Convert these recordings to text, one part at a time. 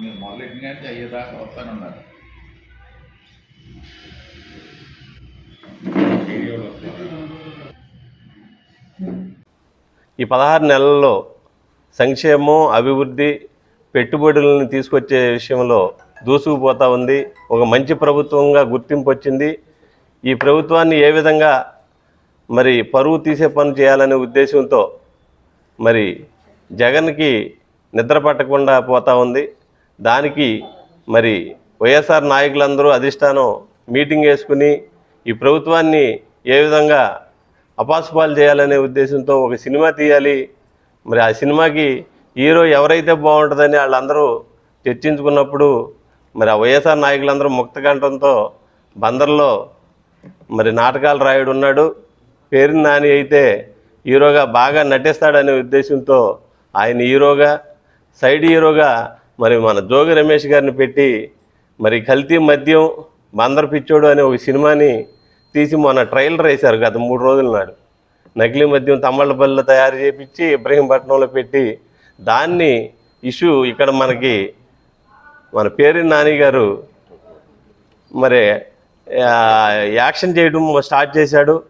మీరు మొదలెట్టిన కానీ అయ్యేదాకా వస్తానన్నారు ఈ పదహారు నెలల్లో సంక్షేమం అభివృద్ధి పెట్టుబడులను తీసుకొచ్చే విషయంలో దూసుకుపోతూ ఉంది. ఒక మంచి ప్రభుత్వంగా గుర్తింపు వచ్చింది. ఈ ప్రభుత్వాన్ని ఏ విధంగా మరి పరువు తీసే పని చేయాలనే ఉద్దేశంతో మరి జగన్కి నిద్ర పట్టకుండా పోతా ఉంది. దానికి మరి వైఎస్ఆర్ నాయకులందరూ అధిష్టానం మీటింగ్ వేసుకుని ఈ ప్రభుత్వాన్ని ఏ విధంగా అపాసుపాలు చేయాలనే ఉద్దేశంతో ఒక సినిమా తీయాలి. మరి ఆ సినిమాకి హీరో ఎవరైతే బాగుంటుందని వాళ్ళందరూ చర్చించుకున్నప్పుడు మరి ఆ వైఎస్ఆర్ నాయకులందరూ ముక్తకంఠంతో బందర్లో మరి నాటకాలు రాయుడు ఉన్నాడు పేరు నాని అయితే హీరోగా బాగా నటిస్తాడనే ఉద్దేశంతో ఆయన హీరోగా సైడ్ హీరోగా మరి మన జోగి రమేష్ గారిని పెట్టి మరి కల్తీ మద్యం బందర్ పిచ్చోడు అనే ఒక సినిమాని తీసి మొన్న ట్రైలర్ వేశారు గత మూడు రోజుల నాడు. నకిలీ మద్యం తమ్మళ్ళపల్లిలో తయారు చేపించి ఇబ్రహీంపట్నంలో పెట్టి దాన్ని ఇష్యూ ఇక్కడ మనకి మన పేరు నాని గారు మరి యాక్షన్ చేయడం స్టార్ట్ చేశాడు.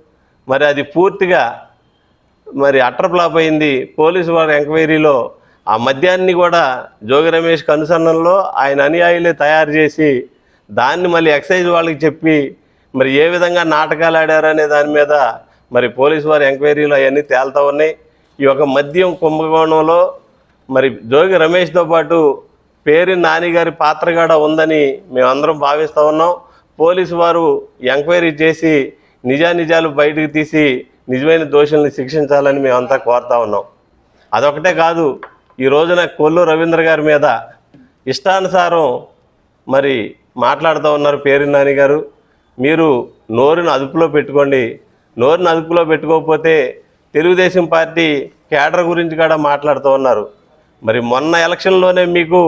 మరి అది పూర్తిగా మరి అట్టర్ ఫ్లాప్ అయింది. పోలీసు వారి ఎంక్వైరీలో ఆ మద్యాన్ని కూడా జోగి రమేష్ అనుసరణలో ఆయన అనుయాయులే తయారు చేసి దాన్ని మళ్ళీ ఎక్సైజ్ వాళ్ళకి చెప్పి మరి ఏ విధంగా నాటకాలు ఆడారనే దాని మీద మరి పోలీసు వారి ఎంక్వైరీలు అవన్నీ తేలుతూ ఉన్నాయి. ఈ యొక్క మద్యం కుంభకోణంలో మరి జోగి రమేష్తో పాటు పేరు నానిగారి పాత్ర కూడా ఉందని మేమందరం భావిస్తూ ఉన్నాం. పోలీసు వారు ఎంక్వైరీ చేసి నిజానిజాలు బయటకు తీసి నిజమైన దోషుల్ని శిక్షించాలని మేమంతా కోరుతా ఉన్నాం. అదొకటే కాదు ఈ రోజున కొల్లు రవీంద్ర గారి మీద ఇష్టానుసారం మరి మాట్లాడుతూ ఉన్నారు పేరు నాని గారు. మీరు నోరును అదుపులో పెట్టుకోండి. నోరును అదుపులో పెట్టుకోకపోతే తెలుగుదేశం పార్టీ కేడర్ గురించి కూడా మాట్లాడుతూ ఉన్నారు. మరి మొన్న ఎలక్షన్లోనే మీకు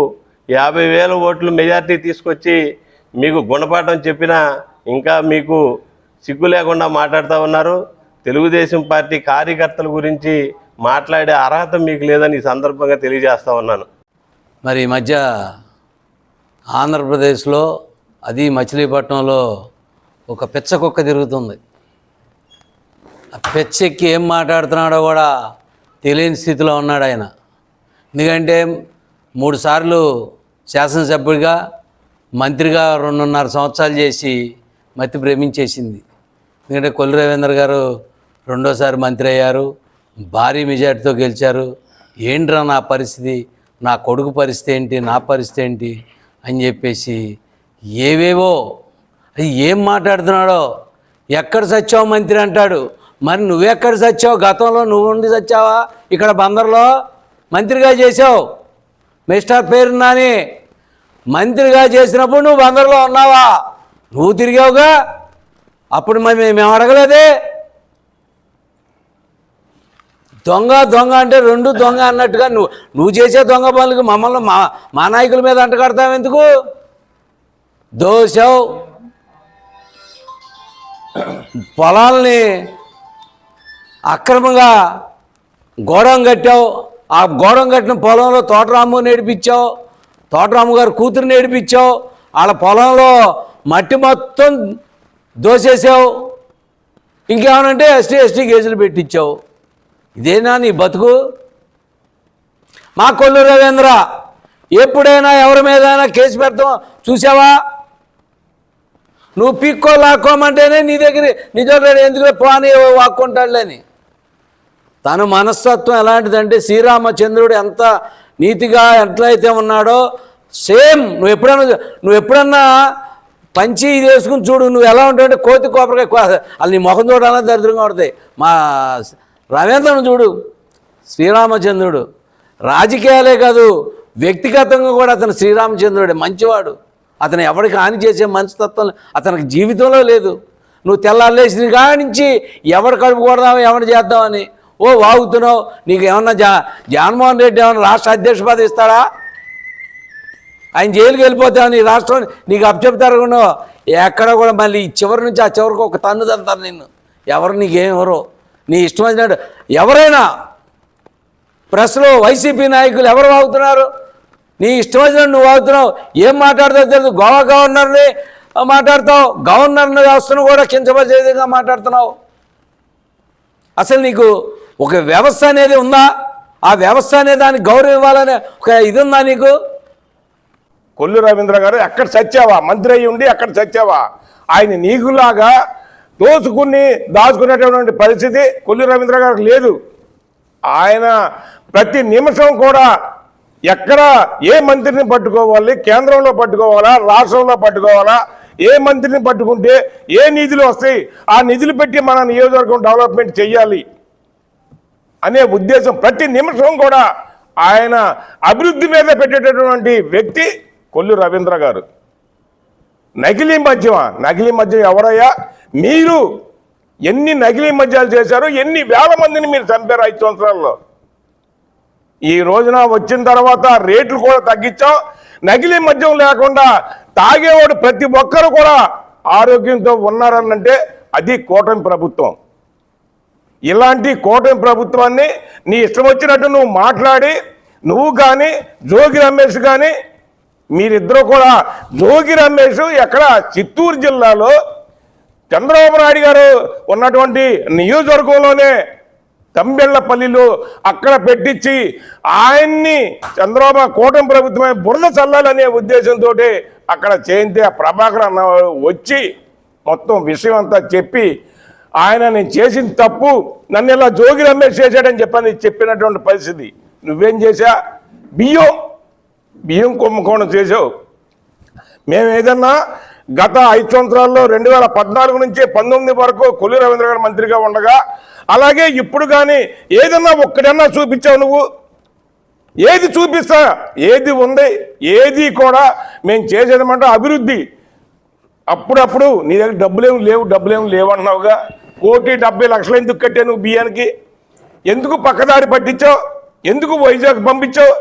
యాభై వేల ఓట్లు మెజార్టీ తీసుకొచ్చి మీకు గుణపాఠం చెప్పినా ఇంకా మీకు సిగ్గు లేకుండా మాట్లాడుతూ ఉన్నారు. తెలుగుదేశం పార్టీ కార్యకర్తల గురించి మాట్లాడే అర్హత మీకు లేదని ఈ సందర్భంగా తెలియజేస్తా ఉన్నాను. మరి ఈ మధ్య ఆంధ్రప్రదేశ్లో అది మచిలీపట్నంలో ఒక పిచ్చ కుక్క తిరుగుతుంది. ఆ పిచ్చెక్కి ఏం మాట్లాడుతున్నాడో కూడా తెలియని స్థితిలో ఉన్నాడు ఆయన. ఎందుకంటే మూడుసార్లు శాసనసభ్యుడిగా మంత్రిగా రెండున్నర సంవత్సరాలు చేసి మతి భ్రమించేసింది. ఎందుకంటే కొల్లు రవీంద్ర గారు రెండోసారి మంత్రి అయ్యారు. భారీ మెజార్టీతో గెలిచారు. ఏంట్రా నా పరిస్థితి? నా కొడుకు పరిస్థితి ఏంటి? నా పరిస్థితి ఏంటి? అని చెప్పేసి ఏవేవో అది ఏం మాట్లాడుతున్నాడో ఎక్కడ సచ్చావు మంత్రి అంటాడు. మరి నువ్వెక్కడ సచ్చావు? గతంలో నువ్వు ఉండి సచ్చావా? ఇక్కడ బందర్లో మంత్రిగా చేసావు మిస్టర్ పేరు నాని మంత్రిగా చేసినప్పుడు నువ్వు బందర్లో ఉన్నావా? నువ్వు తిరిగావుగా? అప్పుడు మరి మేము అడగలేదే? దొంగ దొంగ అంటే రెండు దొంగ అన్నట్టుగా నువ్వు నువ్వు చేసే దొంగ పనులకు మమ్మల్ని మా మా నాయకుల మీద అంటగడతావు ఎందుకు? దోషవు పొలాల్ని అక్రమంగా గోడం కట్టావు. ఆ గోడం కట్టిన పొలంలో తోటరాము నేడిపించావు తోటరాము గారు కూతురు నేడిపించావు వాళ్ళ పొలంలో మట్టి మొత్తం దోసేసావు. ఇంకేమనంటే ఎస్టీ ఎస్టీ కేసులు పెట్టించావు. ఇదేనా నీ బతుకు? మా కొల్లు రవీంద్ర ఎప్పుడైనా ఎవరి మీదైనా కేసు పెడతాం? చూసావా? నువ్వు పీక్కో లాక్కోమంటేనే నీ దగ్గర నిజంగా ఎందుకు పోనీ వాక్కుంటాడులేని. తన మనస్తత్వం ఎలాంటిదంటే శ్రీరామచంద్రుడు ఎంత నీతిగా ఎట్లయితే ఉన్నాడో సేమ్ నువ్వు ఎప్పుడన్నా నువ్వు ఎప్పుడన్నా పంచి ఇది వేసుకుని చూడు నువ్వు ఎలా ఉంటావంటే కోతి కోపరికాయ కో- నీ ముఖం చూడాలని దరిద్రంగా ఉంటుంది. మా రవీంద్రను చూడు. శ్రీరామచంద్రుడు. రాజకీయాలే కాదు వ్యక్తిగతంగా కూడా అతను శ్రీరామచంద్రుడే మంచివాడు. అతను ఎవరికి హాని చేసే మనస్తత్వం అతనికి జీవితంలో లేదు. నువ్వు తెల్లారలేసిన కానించి నుంచి ఎవడు కడుపు కొడదామో ఎవడు చేద్దామని. ఓ వాగుతున్నావు. నీకు ఏమన్నా జా జగన్మోహన్ రెడ్డి ఏమన్నా రాష్ట్ర అధ్యక్ష పదవి ఇస్తాడా? ఆయన జైలుకి వెళ్ళిపోతావు నీ రాష్ట్రం నీకు అప్పచెప్తారు ఎక్కడ కూడా మళ్ళీ చివరి నుంచి ఆ చివరికి ఒక తన్ను తంతారు నిన్ను. ఎవరు నీకేమి ఎవరో? నీ ఇష్టం వచ్చినట్టు ఎవరైనా ప్రెస్లో వైసీపీ నాయకులు ఎవరు వాగుతున్నారు? నీ ఇష్టం వచ్చినట్టు నువ్వు వాగుతున్నావు. ఏం మాట్లాడతావు తెలుసు గోవా గవర్నర్ని మాట్లాడతావు. గవర్నర్ వ్యవస్థను కూడా కించపరిచే విధంగా మాట్లాడుతున్నావు. అసలు నీకు ఒక వ్యవస్థ అనేది ఉందా? ఆ వ్యవస్థ అనే దానికి గౌరవం ఇవ్వాలనే ఒక ఇది ఉందా నీకు? కొల్లు రవీంద్ర గారు ఎక్కడ చచ్చావా మంత్రి అయ్యి ఉండి ఎక్కడ చచ్చావా ఆయన నీకులాగా దోచుకుని దాచుకునేటటువంటి పరిస్థితి కొల్లి రవీంద్ర గారికి లేదు. ఆయన ప్రతి నిమిషం కూడా ఎక్కడ ఏ మంత్రిని పట్టుకోవాలి కేంద్రంలో పట్టుకోవాలా రాష్ట్రంలో పట్టుకోవాలా ఏ మంత్రిని పట్టుకుంటే ఏ నిధులు వస్తాయి ఆ నిధులు పెట్టి మన నియోజకవర్గం డెవలప్మెంట్ చేయాలి అనే ఉద్దేశం ప్రతి నిమిషం కూడా ఆయన అభివృద్ధి మీద పెట్టేటటువంటి వ్యక్తి కొల్లు రవీంద్ర గారు. నకిలీ మద్యమా నకిలీ మద్యం ఎవరయ్యా? మీరు ఎన్ని నకిలీ మద్యాలు చేశారో ఎన్ని వేల మందిని మీరు చంపారు ఐదు సంవత్సరాల్లో? ఈ రోజున వచ్చిన తర్వాత రేట్లు కూడా తగ్గించాం నకిలీ మద్యం లేకుండా తాగేవాడు ప్రతి ఒక్కరు కూడా ఆరోగ్యంతో ఉన్నారనంటే అది కూటమి ప్రభుత్వం. ఇలాంటి కూటమి ప్రభుత్వాన్ని నీ ఇష్టం వచ్చినట్టు నువ్వు మాట్లాడి నువ్వు కానీ జోగి రమేష్ కానీ మీరిద్దరూ కూడా జోగి రమేష్ ఎక్కడ చిత్తూరు జిల్లాలో చంద్రబాబు నాయుడు గారు ఉన్నటువంటి నియోజకవర్గంలోనే తంబెళ్ళపల్లిలో అక్కడ పెట్టించి ఆయన్ని చంద్రబాబు కూటమి ప్రభుత్వమే బురద చల్లాలనే ఉద్దేశంతో అక్కడ చేయింతే ఆ ప్రభాకర్ అన్న వచ్చి మొత్తం విషయం అంతా చెప్పి ఆయన నేను చేసిన తప్పు నన్ను ఇలా జోగి రమేష్ చేశాడని చెప్పని చెప్పినటువంటి పరిస్థితి. నువ్వేం చేశా? బియ్యం బియ్యం కుంభకోణం చేసావు మేము ఏదన్నా గత ఐదు సంవత్సరాల్లో రెండు వేల పద్నాలుగు నుంచి పంతొమ్మిది వరకు కొల్లి రవీంద్ర గారు మంత్రిగా ఉండగా అలాగే ఇప్పుడు కానీ ఏదన్నా ఒక్కడన్నా చూపించావు నువ్వు. ఏది చూపిస్తా? ఏది ఉంది? ఏది కూడా మేము చేసేదమంటే అభివృద్ధి. అప్పుడప్పుడు నీ దగ్గర డబ్బులేం లేవు డబ్బులేం లేవు అన్నావుగా కోటి డెబ్బై లక్షలు ఎందుకు కట్టావు నువ్వు బియ్యానికి? ఎందుకు పక్కదారి పట్టించావు? ఎందుకు వైజాగ్ పంపించావు?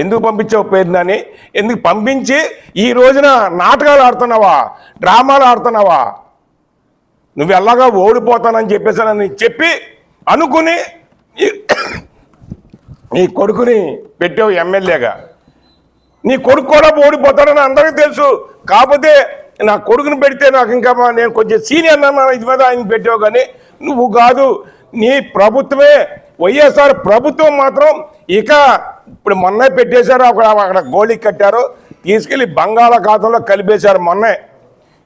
ఎందుకు పంపించావు పేరునని ఎందుకు పంపించి ఈ రోజున నాటకాలు ఆడుతున్నావా? డ్రామాలు ఆడుతున్నావా? నువ్వు ఎలాగా ఓడిపోతానని చెప్పేసానని చెప్పి అనుకుని నీ కొడుకుని పెట్టావు ఎమ్మెల్యేగా. నీ కొడుకు కూడా ఓడిపోతాడని అందరికీ తెలుసు. కాకపోతే నా కొడుకుని పెడితే నాకు ఇంకా నేను కొంచెం సీనియర్ అన్నా ఇది మీద ఆయన పెట్టావు కానీ నువ్వు కాదు. నీ ప్రభుత్వమే వైఎస్ఆర్ ప్రభుత్వం మాత్రం ఇక ఇప్పుడు మొన్నే పెట్టేశారు అక్కడ అక్కడ గోళీ కట్టారు తీసుకెళ్ళి బంగాళాఖాతంలో కలిపేశారు మొన్నే.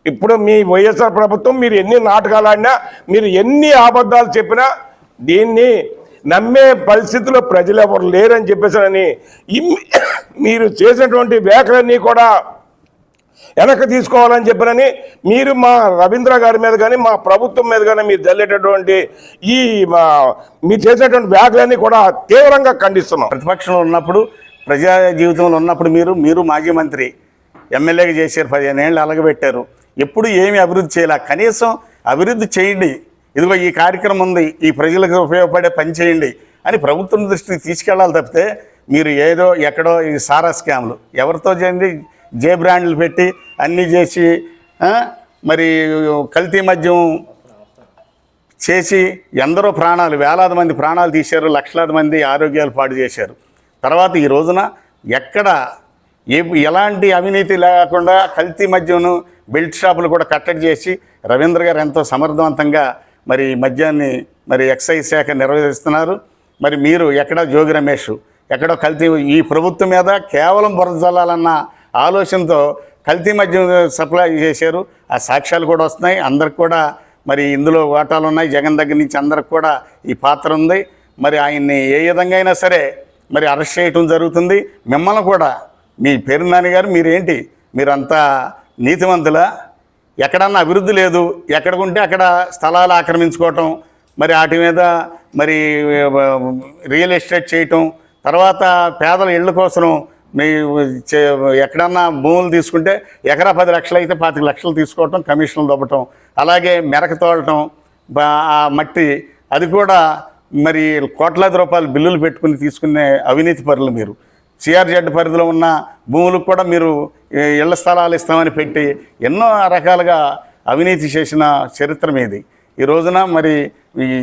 ఇప్పుడు మీ వైఎస్ఆర్ ప్రభుత్వం మీరు ఎన్ని నాటకాలు ఆడినా మీరు ఎన్ని అబద్ధాలు చెప్పినా దీన్ని నమ్మే పరిస్థితిలో ప్రజలు ఎవరు లేరని చెప్పేసారని మీరు చేసినటువంటి వ్యాఖ్యలన్నీ కూడా వెనక్కి తీసుకోవాలని చెప్పినని మీరు మా రవీంద్ర గారి మీద కానీ మా ప్రభుత్వం మీద కానీ మీరు జల్లేటటువంటి ఈ మా మీరు చేసేటువంటి వ్యాఖ్యలన్నీ కూడా తీవ్రంగా ఖండిస్తున్నాం. ప్రతిపక్షంలో ఉన్నప్పుడు ప్రజా జీవితంలో ఉన్నప్పుడు మీరు మీరు మాజీ మంత్రి ఎమ్మెల్యేగా చేశారు పదిహేను ఏళ్ళు అలగబెట్టారు. ఎప్పుడు ఏమి అభివృద్ధి చేయాలి. కనీసం అభివృద్ధి చేయండి. ఇదిగో ఈ కార్యక్రమం ఉంది ఈ ప్రజలకు ఉపయోగపడే పని చేయండి అని ప్రభుత్వం దృష్టికి తీసుకెళ్ళాలి తప్పితే మీరు ఏదో ఎక్కడో ఈ సారా స్కామ్లు ఎవరితో చేయండి జే బ్రాండ్లు పెట్టి అన్నీ చేసి మరి కల్తీ మద్యం చేసి ఎందరో ప్రాణాలు వేలాది మంది ప్రాణాలు తీశారు లక్షలాది మంది ఆరోగ్యాలు పాడు చేశారు. తర్వాత ఈ రోజున ఎక్కడ ఏ ఎలాంటి అవినీతి లేకుండా కల్తీ మద్యంను బెల్ట్ షాపులు కూడా కట్టడి చేసి రవీంద్ర గారు ఎంతో సమర్థవంతంగా మరి మద్యాన్ని మరి ఎక్సైజ్ శాఖ నిర్వహిస్తున్నారు. మరి మీరు ఎక్కడ జోగి రమేష్ ఎక్కడో కల్తీ ఈ ప్రభుత్వం మీద కేవలం బురద చల్లాలన్న ఆలోచనతో కల్తీ మద్యం సప్లై చేశారు. ఆ సాక్ష్యాలు కూడా వస్తున్నాయి. అందరికి కూడా మరి ఇందులో వాటాలు ఉన్నాయి. జగన్ దగ్గర నుంచి అందరికి కూడా ఈ పాత్ర ఉంది. మరి ఆయన్ని ఏ విధంగా అయినా సరే మరి అరెస్ట్ చేయటం జరుగుతుంది. మిమ్మల్ని కూడా మీ పేరు నాన్నగారు మీరేంటి? మీరంతా నీతివంతులా ఎక్కడన్నా అభివృద్ధి లేదు. ఎక్కడికుంటే అక్కడ స్థలాలు ఆక్రమించుకోవటం మరి వాటి మీద మరి రియల్ ఎస్టేట్ చేయటం తర్వాత పేదల ఇళ్ళ కోసం మీ చే- ఎక్కడన్నా భూములు తీసుకుంటే ఎకరా పది లక్షలు అయితే పాతిక లక్షలు తీసుకోవటం కమిషన్లు దొబ్బటం అలాగే మెరక తోలటం ఆ మట్టి అది కూడా మరి కోట్లాది రూపాయలు బిల్లులు పెట్టుకుని తీసుకునే అవినీతి పరులు మీరు. సిఆర్జెడ్ పరిధిలో ఉన్న భూములకు కూడా మీరు ఇళ్ళ స్థలాలు ఇస్తామని పెట్టి ఎన్నో రకాలుగా అవినీతి చేసిన చరిత్ర మీది. ఈ రోజున మరి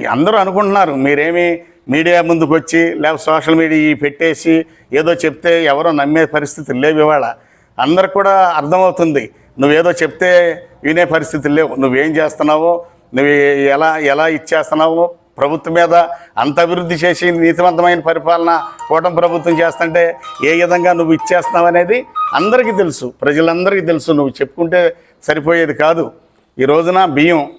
అందరూ అనుకుంటున్నారు మీరేమి మీడియా ముందుకు వచ్చి లేకపోతే సోషల్ మీడియా పెట్టేసి ఏదో చెప్తే ఎవరో నమ్మే పరిస్థితి లేవు ఇవాళ. అందరికి కూడా అర్థమవుతుంది. నువ్వేదో చెప్తే వినే పరిస్థితి లేవు. నువ్వేం చేస్తున్నావో నువ్వు ఎలా ఎలా ఇచ్చేస్తున్నావో ప్రభుత్వం మీద అంత అభివృద్ధి చేసి నీతివంతమైన పరిపాలన కూటమి ప్రభుత్వం చేస్తుంటే ఏ విధంగా నువ్వు ఇచ్చేస్తున్నావు అనేది అందరికీ తెలుసు. ప్రజలందరికీ తెలుసు. నువ్వు చెప్పుకుంటే సరిపోయేది కాదు. ఈ రోజున బియ్యం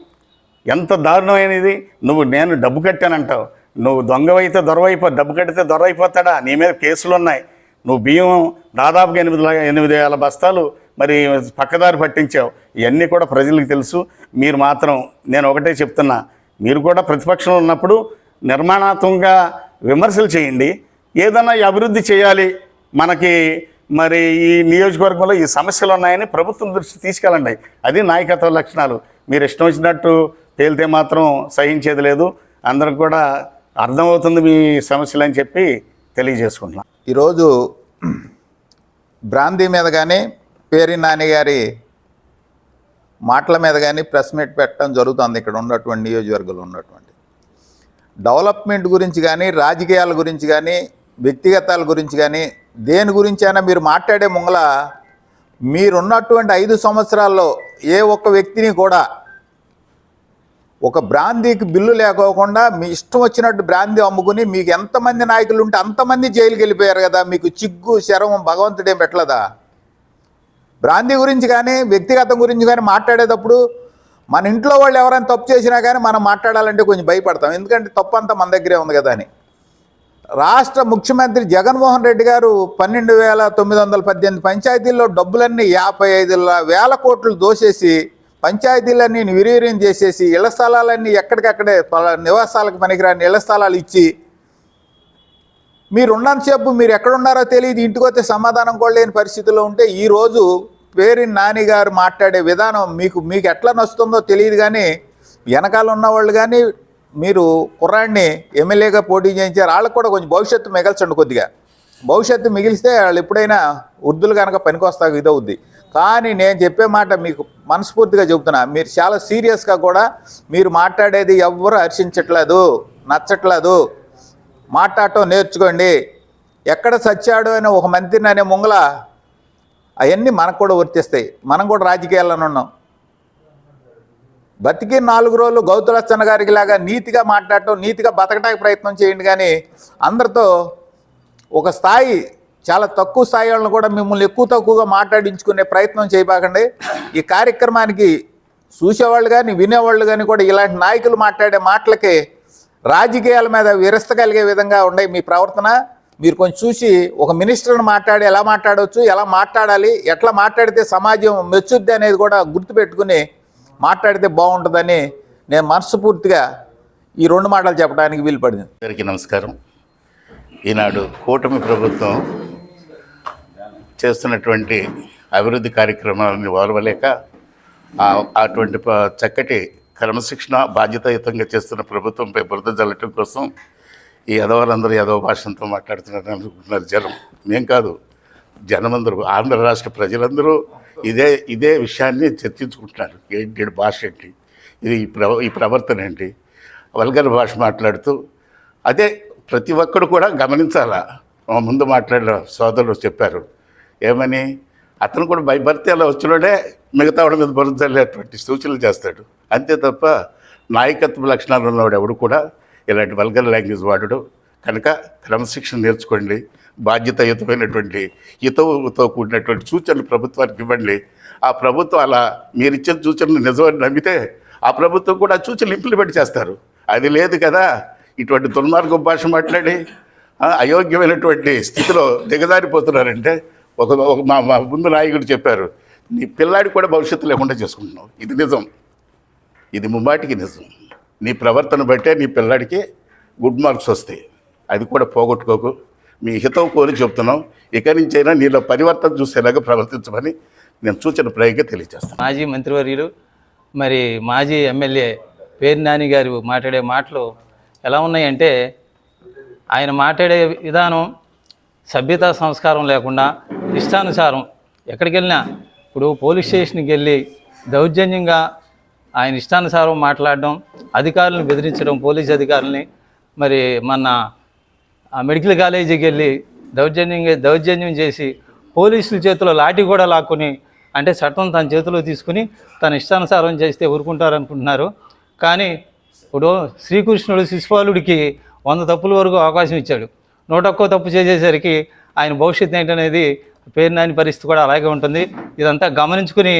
ఎంత దారుణమైనది. నువ్వు నేను డబ్బు కట్టానంటావు. నువ్వు దొంగవైతే దొరవైపో డబ్బు కడితే దొరైపోతాడా నీ మీద కేసులు ఉన్నాయి నువ్వు బియ్యం దాదాపుగా ఎనిమిది ఎనిమిది వేల బస్తాలు మరి పక్కదారి పట్టించావు. ఇవన్నీ కూడా ప్రజలకు తెలుసు. మీరు మాత్రం నేను ఒకటే చెప్తున్నా మీరు కూడా ప్రతిపక్షంలో ఉన్నప్పుడు నిర్మాణాత్మకంగా విమర్శలు చేయండి. ఏదన్నా అభివృద్ధి చేయాలి మనకి మరి ఈ నియోజకవర్గంలో ఈ సమస్యలు ఉన్నాయని ప్రభుత్వం దృష్టి తీసుకెళ్ళండి. అది నాయకత్వ లక్షణాలు. మీరు ఇష్టం వచ్చినట్టు తేలితే మాత్రం సహించేది లేదు. అందరికి కూడా అర్థమవుతుంది మీ సమస్యలు అని చెప్పి తెలియజేసుకుంటున్నాం. ఈరోజు బ్రాందీ మీద కానీ పేరి నాని గారి మాటల మీద కానీ ప్రెస్ మీట్ పెట్టడం జరుగుతుంది. ఇక్కడ ఉన్నటువంటి నియోజకవర్గంలో ఉన్నటువంటి డెవలప్మెంట్ గురించి కానీ రాజకీయాల గురించి కానీ వ్యక్తిగతాల గురించి కానీ దేని గురించి అయినా మీరు మాట్లాడే ముంగల మీరున్నటువంటి ఐదు సంవత్సరాల్లో ఏ ఒక్క వ్యక్తిని కూడా ఒక బ్రాందీకి బిల్లు లేకోకుండా మీ ఇష్టం వచ్చినట్టు బ్రాందీ అమ్ముకుని మీకు ఎంతమంది నాయకులు ఉంటే అంతమంది జైలుకి వెళ్ళిపోయారు కదా మీకు చిగ్గు శరమం భగవంతుడేం పెట్టలేదా? బ్రాందీ గురించి కానీ వ్యక్తిగతం గురించి కానీ మాట్లాడేటప్పుడు మన ఇంట్లో వాళ్ళు ఎవరైనా తప్పు చేసినా కానీ మనం మాట్లాడాలంటే కొంచెం భయపడతాం. ఎందుకంటే తప్పు అంతా మన దగ్గరే ఉంది కదా అని. రాష్ట్ర ముఖ్యమంత్రి జగన్మోహన్ రెడ్డి గారు పన్నెండు వేల తొమ్మిది వందల పద్దెనిమిది పంచాయతీల్లో డబ్బులన్నీ యాభై ఐదు వేల కోట్లు దోసేసి పంచాయతీలన్నీ విరీర్యం చేసేసి ఇళ్ళ స్థలాలన్నీ ఎక్కడికక్కడే నివాసాలకు పనికిరాని ఇళ్ళ స్థలాలు ఇచ్చి మీరు ఉన్నంతసేపు మీరు ఎక్కడున్నారో తెలియదు ఇంటికి వస్తే సమాధానం కూడా లేని పరిస్థితిలో ఉంటే ఈరోజు పేరు నానిగారు మాట్లాడే విధానం మీకు మీకు ఎట్లా నచ్చుతుందో తెలియదు కానీ వెనకాల ఉన్నవాళ్ళు కానీ మీరు కుర్రాడిని ఎమ్మెల్యేగా పోటీ చేయించారు వాళ్ళకు కూడా కొంచెం భవిష్యత్తు మిగల్చండి కొద్దిగా. భవిష్యత్తు మిగిలిస్తే వాళ్ళు ఎప్పుడైనా వృద్ధులు కనుక పనికొస్తాక ఇదవుద్ది. కానీ నేను చెప్పే మాట మీకు మనస్ఫూర్తిగా చెబుతున్నా. మీరు చాలా సీరియస్గా కూడా మీరు మాట్లాడేది ఎవ్వరూ హర్షించట్లేదు నచ్చట్లేదు. మాట్లాడటం నేర్చుకోండి. ఎక్కడ సచ్చాడు అని ఒక మంత్రిని అనే ముంగల అవన్నీ మనకు కూడా వర్తిస్తాయి. మనం కూడా రాజకీయాల్లో ఉన్నాం. బతికి నాలుగు రోజులు గౌతులచ్చన్న గారికి లాగా నీతిగా మాట్లాడటం నీతిగా బతకడానికి ప్రయత్నం చేయండి కానీ అందరితో ఒక స్థాయి చాలా తక్కువ స్థాయి వాళ్ళని కూడా మిమ్మల్ని ఎక్కువ తక్కువగా మాట్లాడించుకునే ప్రయత్నం చేయబాకండి. ఈ కార్యక్రమానికి చూసేవాళ్ళు కానీ వినేవాళ్ళు కానీ కూడా ఇలాంటి నాయకులు మాట్లాడే మాటలకి రాజకీయాల మీద విరస్తగలిగే విధంగా ఉండే మీ ప్రవర్తన. మీరు కొంచెం చూసి ఒక మినిస్టర్ని మాట్లాడి ఎలా మాట్లాడవచ్చు ఎలా మాట్లాడాలి ఎట్లా మాట్లాడితే సమాజం మెచ్చుద్ది అనేది కూడా గుర్తుపెట్టుకుని మాట్లాడితే బాగుంటుందని నేను మనస్ఫూర్తిగా ఈ రెండు మాటలు చెప్పడానికి వీలుపడింది. అందరికీ నమస్కారం. ఈనాడు కూటమి ప్రభుత్వం చేస్తున్నటువంటి అభివృద్ధి కార్యక్రమాలను ఓర్వలేక అటువంటి చక్కటి క్రమశిక్షణ బాధ్యతాయుతంగా చేస్తున్న ప్రభుత్వంపై బురద జల్లటం కోసం ఈ యదవలందరూ యదవ భాషంతో మాట్లాడుతున్నారు అనుకుంటున్నారు జనం. మేం కాదు జనమందరూ ఆంధ్ర రాష్ట్ర ప్రజలందరూ ఇదే ఇదే విషయాన్ని చర్చించుకుంటున్నారు. ఏంటి భాష ఏంటి? ఇది ఈ ప్ర ఈ ప్రవర్తన ఏంటి? వల్గర్ భాష మాట్లాడుతూ అదే ప్రతి ఒక్కడు కూడా గమనించాలా? ముందు మాట్లాడిన సోదరులు చెప్పారు ఏమని? అతను కూడా బై అలా వచ్చినోడే మిగతా వాడి మీద బురద చల్లేటువంటి సూచనలు చేస్తాడు. అంతే తప్ప నాయకత్వ లక్షణాలు ఉన్నవాడు ఎవడు కూడా ఇలాంటి వల్గర్ లాంగ్వేజ్ వాడడు. కనుక క్రమశిక్షణ నేర్చుకోండి. బాధ్యతయుతమైనటువంటి హితవుతో కూడినటువంటి సూచనలు ప్రభుత్వానికి ఇవ్వండి. ఆ ప్రభుత్వం అలా మీరు ఇచ్చిన సూచనలు నిజమని నమ్మితే ఆ ప్రభుత్వం కూడా ఆ సూచనలు ఇంప్లిమెంట్ చేస్తారు. అది లేదు కదా. ఇటువంటి దుర్మార్గ భాష మాట్లాడి అయోగ్యమైనటువంటి స్థితిలో దిగజారిపోతున్నారంటే ఒక ఒక మా మా ముందు నాయకుడు చెప్పారు నీ పిల్లాడి కూడా భవిష్యత్తు లేకుండా చేసుకుంటున్నావు. ఇది నిజం. ఇది ముమ్మాటికి నిజం. నీ ప్రవర్తన బట్టే నీ పిల్లాడికి గుడ్ మార్క్స్ వస్తాయి. అది కూడా పోగొట్టుకోకు. మీ హితం కోరి చెప్తున్నాం. ఇక నుంచైనా నీలో పరివర్తన చూసేలాగా ప్రవర్తించమని నేను సూచన ప్రయోగంగా తెలియజేస్తాను. మాజీ మంత్రివర్యులు మరి మాజీ ఎమ్మెల్యే పేరు నాని గారు మాట్లాడే మాటలు ఎలా ఉన్నాయంటే ఆయన మాట్లాడే విధానం సభ్యతా సంస్కారం లేకుండా ఇష్టానుసారం ఎక్కడికి వెళ్ళినా ఇప్పుడు పోలీస్ స్టేషన్కి వెళ్ళి దౌర్జన్యంగా ఆయన ఇష్టానుసారం మాట్లాడడం అధికారులను బెదిరించడం పోలీస్ అధికారులని మరి మన మెడికల్ కాలేజీకి వెళ్ళి దౌర్జన్యంగా దౌర్జన్యం చేసి పోలీసుల చేతిలో లాఠీ కూడా లాక్కుని అంటే చట్టం తన చేతిలో తీసుకుని తన ఇష్టానుసారం చేస్తే ఊరుకుంటారు అనుకుంటున్నారు కానీ ఇప్పుడు శ్రీకృష్ణుడు శిశుపాలుడికి వంద తప్పుల వరకు అవకాశం ఇచ్చాడు. నూట ఒక్కో తప్పు చేసేసరికి ఆయన భవిష్యత్తు ఏంటనేది పేరు నాని పరిస్థితి కూడా అలాగే ఉంటుంది. ఇదంతా గమనించుకుని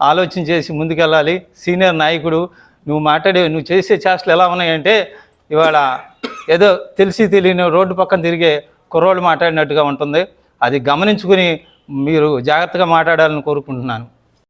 ఆలోచన చేసి ముందుకెళ్ళాలి. సీనియర్ నాయకుడు నువ్వు మాట్లాడే నువ్వు చేసే చేష్టలు ఎలా ఉన్నాయంటే ఇవాళ ఏదో తెలిసి తెలియని రోడ్డు పక్కన తిరిగే కుర్రోళ్ళు మాట్లాడినట్టుగా ఉంటుంది. అది గమనించుకుని మీరు జాగ్రత్తగా మాట్లాడాలని కోరుకుంటున్నాను.